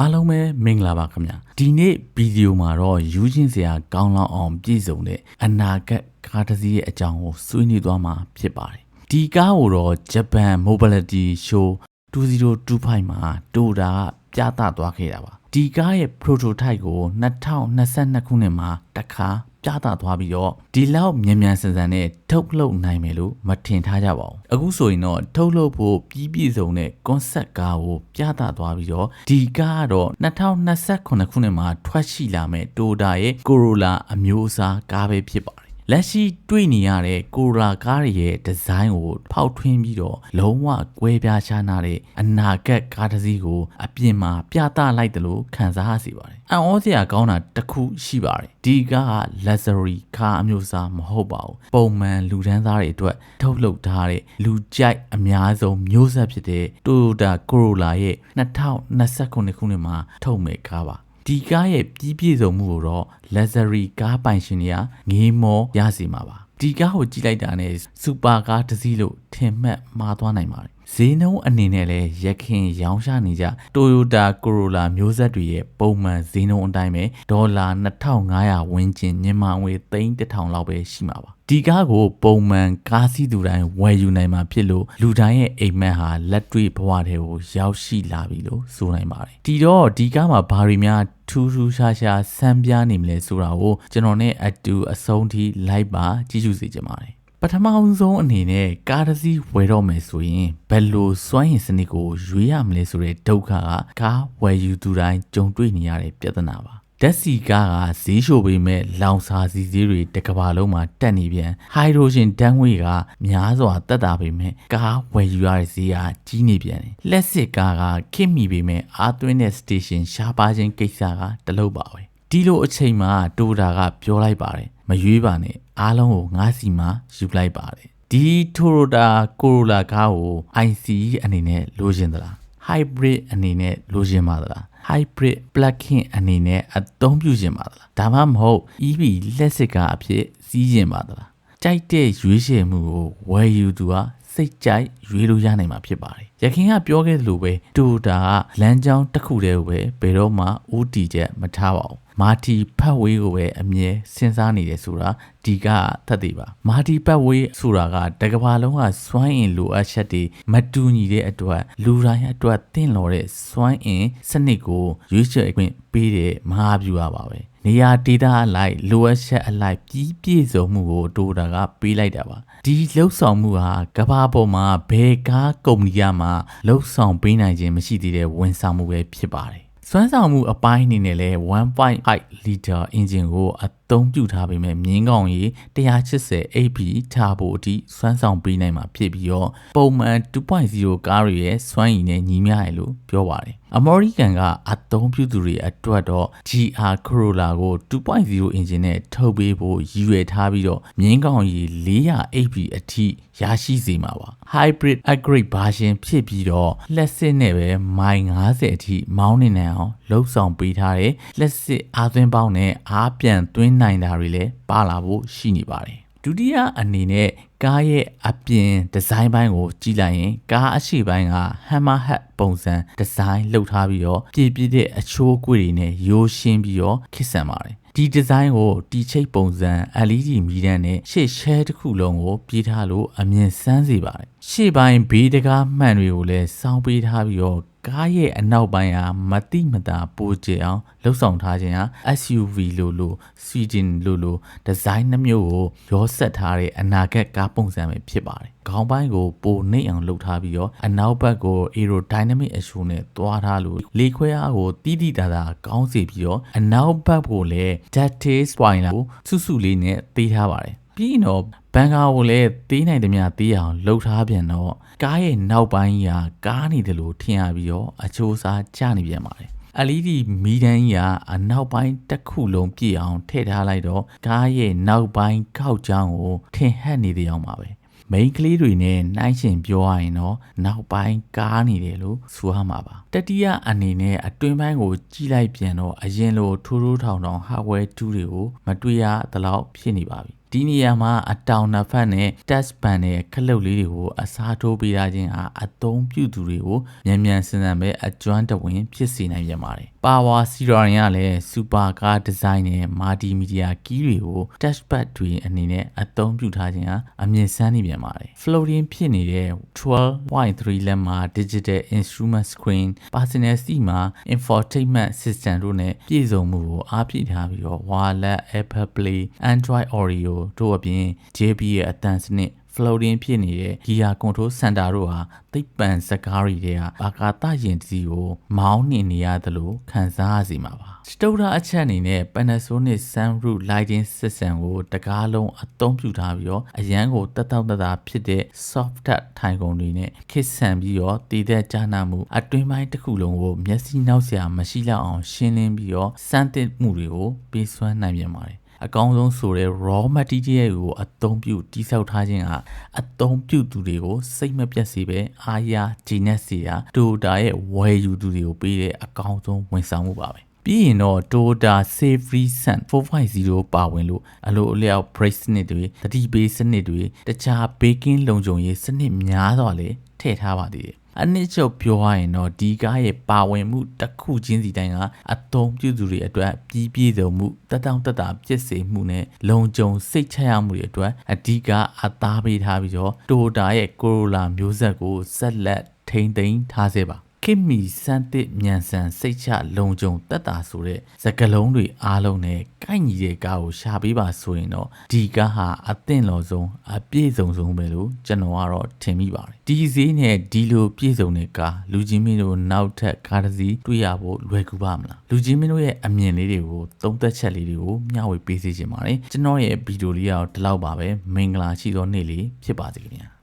အားလုံးပဲမင်္ဂလာပါခင်ဗျာဒီနေ့ဗီဒီယိုမှာတော့ယူချင်းစရာကောင်းလောက်အောင်ပြည့်စုံတဲ့အနာဂတ်ကားတစ်စီးရဲ့အကြောင်းကိုဆွေးနွေးသွားမှာဖြစ်ပါတယ်ဒီကားကိုတော့ Japan Mobility Show 2025မှာတိုတာပြသသွားခဲ့တာပါဒီကားရဲ့ prototype ကို2022ခုနှစ်မှာတစ်ခါ ပြသသွားပြီးတော့ဒီလောက်မြန်မြန်ဆန်ဆန်နဲ့ထုတ်လုပ်နိုင်မယ်လို့မထင်ထားကြပါဘူးအခုဆိုရင်တော့ထုတ်လုပ်ဖို့ပြီးပြည့်စုံတဲ့ concept ကားကိုပြသသွားပြီးတော့ဒီကားကတော့2028ခုနှစ်မှာထွက်ရှိလာမယ့် Toyota ရဲ့ Corolla အမျိုးအစားကားပဲဖြစ်ပါတယ် လက်ရှိတွေ့နေရတဲ့ကိုရာကားရဲ့ဒီဇိုင်းကိုဖောက်ထွင်းပြီးတော့လုံးဝကွဲပြားခြားနာတဲ့အနာဂတ်ကားတစ်စီးကိုအပြင်မှာပြသလိုက်တယ်လို့ခံစားရစီပါတယ်။အံ့ဩစရာကောင်းတာတစ်ခုရှိပါတယ်။ဒီကားက luxury ကားအမျိုးအစားမဟုတ်ပါဘူး။ပုံမှန်လူတန်းစားတွေအတွက်ထုတ်လုပ်ထားတဲ့လူကြိုက်အများဆုံးမျိုးဆက်ဖြစ်တဲ့ Toyota Corolla ရဲ့2029ခုနှစ်မှာထုတ်မဲ့ကားပါ။ ဒီကားရဲ့ပြီးပြည့်စုံမှုကိုတော့ luxury ကားပိုင်ရှင်တွေကငေးမောရစီမှာပါဒီကားကိုကြည့်လိုက်တာနဲ့စူပါကားတစ်စီးလို့ထင်မှတ်မှားသွားနိုင်ပါတယ်ဈေးနှုန်းအနေနဲ့လည်းရခင်ရောင်းချနေကြ Toyota Corolla မျိုးဆက်တွေရဲ့ပုံမှန်ဈေးနှုန်းအတိုင်းပဲဒေါ်လာ2500ဝန်းကျင်မြန်မာငွေ3000လောက်ပဲရှိမှာပါ ဒီကားကိုပုံမှန်ကားစီးသူတိုင်းဝယ်ယူနိုင်မှာဖြစ်လို့လူတိုင်းရဲ့အိမ်မက်ဟာလက်တွေ့ဘဝတွေကိုရောက်ရှိလာပြီလို့ဆိုနိုင်ပါတယ်ဒီတော့ဒီကားမှာဘာတွေများထူးထူးခြားခြားစမ်းပြနေမလဲဆိုတာကိုကျွန်တော်နဲ့အတူအဆုံးထိလိုက်ပါကြည့်ရှုစေချင်ပါတယ်ပထမဆုံးအနေနဲ့ကားတစ်စီးဝယ်တော့မယ်ဆိုရင်ဘယ်လိုစွမ်းရည်စနစ်ကိုရွေးရမလဲဆိုတဲ့ဒုက္ခကကားဝယ်ယူသူတိုင်းကြုံတွေ့နေရတဲ့ပြဿနာပါ ဓာတ်ဆီကားကဈေးရှိုပေမဲ့လောင်စာစီဈေးတွေတစ်ကမ္ဘာလုံးမှာတက်နေပြန်ဟိုက်ဒရိုဂျင်ဓာတ်ငွေကများစွာတက်တာပေမဲ့ကားဝယ်ယူရတဲ့ဈေးကကြီးနေပြန်တယ်လက်စစ်ကားကခင့်မိပေမဲ့အားသွင်းတဲ့ station ရှားပါခြင်းကိစ္စကတလုပ်ပါပဲဒီလိုအချိန်မှာတိုတာကပြောလိုက်ပါတယ်မရွေးပါနဲ့အားလုံးကိုငါးစီမှာယူလိုက်ပါတယ်ဒီတိုရိုတာကိုရိုလာကားကို ICE အနေနဲ့လိုချင်သလား hybrid အနေနဲ့လိုချင်ပါသလား hybrid plug-in အနေနဲ့အသုံးပြုခြင်းပါသလားဒါမှမဟုတ် EV လက်စစ်ကားအဖြစ်စီးခြင်းပါသလားကြိုက်တဲ့ရွေးချယ်မှုကိုဝယ်ယူသူဟာ စိတ်ကြိုက်ရွေးလို့ရနိုင်မှာဖြစ်ပါတယ်။ရခင်ကပြောခဲ့သလိုပဲတိုတာကလမ်းကြောင်းတစ်ခုတည်းကိုပဲဘယ်တော့မှဦးတည်ချက်မထားပါဘူး။မာတီဖတ်ဝေးကိုပဲအမြဲစဉ်းစားနေတယ်ဆိုတာဒီကသတ်သေးပါ။မာတီဖတ်ဝေးဆိုတာကတကဘာလုံးကစွမ်းအင်လိုအပ်ချက်တွေမတူညီတဲ့အတွက်လူတိုင်းအတွက်တင့်လော်တဲ့စွမ်းအင်စနစ်ကိုရွေးချယ်ခွင့်ပေးတဲ့မဟာဗျူဟာပါပဲ။ နေရာဒေသအလိုက်လိုအပ်ချက်အလိုက်ပြီးပြည့်စုံမှုကိုတိုတာကပေးလိုက်တာပါဒီလှုပ်ဆောင်မှုဟာကဘာပေါ်မှာဘယ်ကားကုမ္ပဏီကမှလှုပ်ဆောင်ပေးနိုင်ခြင်းမရှိသေးတဲ့ဝန်ဆောင်မှုပဲဖြစ်ပါတယ်စွမ်းဆောင်မှုအပိုင်းအနေနဲ့လဲ1.5 liter engine ကိုအသုံးပြုထားပေမဲ့မြင်းကောင်ကြီး180 AP ထားဖို့အထိစွမ်းဆောင်ပေးနိုင်မှာဖြစ်ပြီးတော့ပုံမှန်2.0ကားတွေရဲ့စွမ်းရည်နဲ့ညီမျှရလို့ပြောပါတယ်အမေရိကန်ကအသုံးပြုသူတွေအတွက်တော့ GR Corolla ကို2.0 engine နဲ့ထုတ်ပေးဖို့ရည်ရွယ်ထားပြီးတော့မြင်းကောင်ကြီး400 AP အထိရရှိစေမှာပါ Hybrid Upgrade version ဖြစ်ပြီးတော့လက်စစ်နဲ့ပဲမိုင်90အထိမောင်းနေနိုင်အောင်လှုပ်ဆောင်ပေးထားတဲ့လက်စစ်အားသွင်းပေါင်းနဲ့အားပြန်သွင်းနိုင်တာတွေလည်းပါလာဖို့ရှိနေပါတယ်ဒုတိယအနေနဲ့ကားရဲ့အပြင်ဒီဇိုင်းပိုင်းကိုကြည့်လိုက်ရင်ကားအရှိပိုင်းက hammer head ပုံစံဒီဇိုင်းလုပ်ထားပြီးတော့ပြည့်ပြည့်တဲ့အချိုးကွေတွေနဲ့ရိုးရှင်းပြီးတော့ခစ်ဆန်ပါတယ်ဒီဒီဇိုင်းကိုတီချိတ်ပုံစံ LED မီးတန်းနဲ့ရှေ့ရှဲတစ်ခုလုံးကိုပြေးထားလို့အမြင်ဆန်းစေပါတယ်ရှေ့ပိုင်းဘေးတကားမှန်တွေကိုလည်းစောင်းပေးထားပြီးတော့ ကားရဲ့အနောက်ပိုင်းဟာမတိမတာပိုကျအောင်လှုပ်ဆောင်ထားခြင်းဟာ SUV လို့လို့ Sweden လို့လို့ဒီဇိုင်းနှမျိုးကိုရောဆက်ထားတဲ့အနာဂတ်ကားပုံစံပဲဖြစ်ပါတယ်။ခေါင်းပိုင်းကိုပိုနှိမ့်အောင်လုပ်ထားပြီးတော့အနောက်ဘက်ကို aerodynamic အရှုံးနဲ့သွားထားလို့လေခွဲအားကိုတိတိတသာကောင်းစေပြီးတော့အနောက်ဘက်ကိုလည်း detail spoiler ကိုစုစုလေးနဲ့သေးထားပါတယ်။ပြီးတော့ ဘန်ကာကိုလည်းသေးနိုင်သမျှသေးအောင်လှုပ်ထားပြန်တော့ကားရဲ့နောက်ပိုင်းကကားနေတယ်လို့ထင်ရပြီးတော့အချိုးစားကျနေပြန်ပါတယ် LED မီးတန်းကြီးကအနောက်ပိုင်းတစ်ခုလုံးပြည့်အောင်ထည့်ထားလိုက်တော့ကားရဲ့နောက်ပိုင်းခောက်ချောင်းကိုထင်ဟပ်နေတဲ့အောင်ပါပဲမိန်ကလေးတွေနဲ့နှိုင်းရှင်ပြောရရင်တော့နောက်ပိုင်းကားနေတယ်လို့ဆိုရမှာပါတတိယအနေနဲ့အတွင်းပိုင်းကိုကြည့်လိုက်ပြန်တော့အရင်လိုထိုးထိုးထောင်ထောင် hardware 2တွေကိုမတွေ့ရသလောက်ဖြစ်နေပါပြီ ဒီနေရာမှာအတောင်နှစ်ဖက်နဲ့ touch pen နဲ့ခလုတ်လေးတွေကိုအစားထိုးပေးထားခြင်းဟာအသုံးပြုသူတွေကိုမြန်မြန်ဆန်ဆန်ပဲအကျွမ်းတဝင်ဖြစ်စေနိုင်ပြန်ပါတယ်။ Power Zero ရင်းကလည်း super car design နဲ့ multimedia key တွေကို touchpad တွေအနေနဲ့အသုံးပြုထားခြင်းဟာအမြင့်ဆန်းနေပြန်ပါတယ်။ floating ဖြစ်နေတဲ့12.3လက်မှာ digital instrument screen personal seat မှာ infotainment system တို့နဲ့ပြည့်စုံမှုကိုအားဖြည့်ထားပြီးတော့ wireless Apple Play Android Audio တို့အပြင် JBL ရဲ့အသံစနစ် floating ဖြစ်နေတဲ့ Gear Control Center တို့ဟာသိပ္ပံစကားတွေထဲကအာကာသယာဉ်တစ်စီးကိုမောင်းနှင်နေရသလိုခံစားရစီမှာပါစတုဒ္ဓအချက်အနေနဲ့ Panasonic Sunroof Lighting System ကိုတကားလုံးအသုံးပြုထားပြီးတော့အရန်ကိုတက်တောက်တတာဖြစ်တဲ့ soft touch ထိုင်ကုန်တွေနဲ့ခစ်ဆန်ပြီးတော့တည်တဲ့ကြားနာမှုအတွင်းပိုင်းတစ်ခုလုံးကိုမျက်စိနောက်စရာမရှိလောက်အောင်ရှင်းလင်းပြီးတော့စမ်းသစ်မှုတွေကိုပေးစွမ်းနိုင်ပြန်ပါတယ် အကောင်းဆုံးဆိုတဲ့ raw material ကိုအသုံးပြုတိစောက်ထားခြင်းဟာအသုံးပြုသူတွေကိုစိတ်မပြတ်စေပဲအားရဂျီနက်စီယာတိုတာရဲ့ဝယ်ယူသူတွေကိုပေးတဲ့အကောင်းဆုံးဝန်ဆောင်မှုပါပဲပြီးရင်တော့ Toyota Safety Sun 450ပါဝင်လို့အလိုအလျောက် brake စနစ်တွေတတိပေးစနစ်တွေတခြား baking လုံခြုံရေးစနစ်များစွာလည်းထည့်ထားပါသေးတယ် အနည်းချုပ်ပြောရရင်တော့ဒီကားရဲ့ပါဝင်မှုတစ်ခုချင်းစီတိုင်းကအသုံးပြုသူတွေအတွက်ပြီးပြည့်စုံမှုတက်တောင့်တက်တာပြည့်စုံမှုနဲ့လုံခြုံစိတ်ချရမှုတွေအတွက်အဓိကအသားပေးထားပြီးတော့ Toyota ရဲ့ Corolla မျိုးဆက်ကိုဆက်လက်ထိန်းသိမ်းထားစေပါ ခင်မီစမ်းသစ်မြန်ဆန်စိတ်ချလုံခြုံတက်တာဆိုတဲ့စကလုံးတွေအားလုံးနဲ့ကိုက်ညီတဲ့ကားကိုရှာပေးပါဆိုရင်တော့ဒီကားဟာအသင့်တော်ဆုံးအပြည့်စုံဆုံးပဲလို့ကျွန်တော်ကတော့ထင်မိပါတယ်ဒီဈေးနဲ့ဒီလိုပြည့်စုံတဲ့ကားလူကြီးမင်းတို့နောက်ထပ်ကားတစ်စီးတွေ့ရဖို့လွယ်ကူပါမလားလူကြီးမင်းတို့ရဲ့အမြင်လေးတွေကိုသုံးသက်ချက်လေးတွေကိုမျှဝေပေးစေချင်ပါတယ်ကျွန်တော်ရဲ့ဗီဒီယိုလေးကတော့ဒီလောက်ပါပဲမင်္ဂလာရှိသောနေ့လေးဖြစ်ပါစေခင်ဗျာ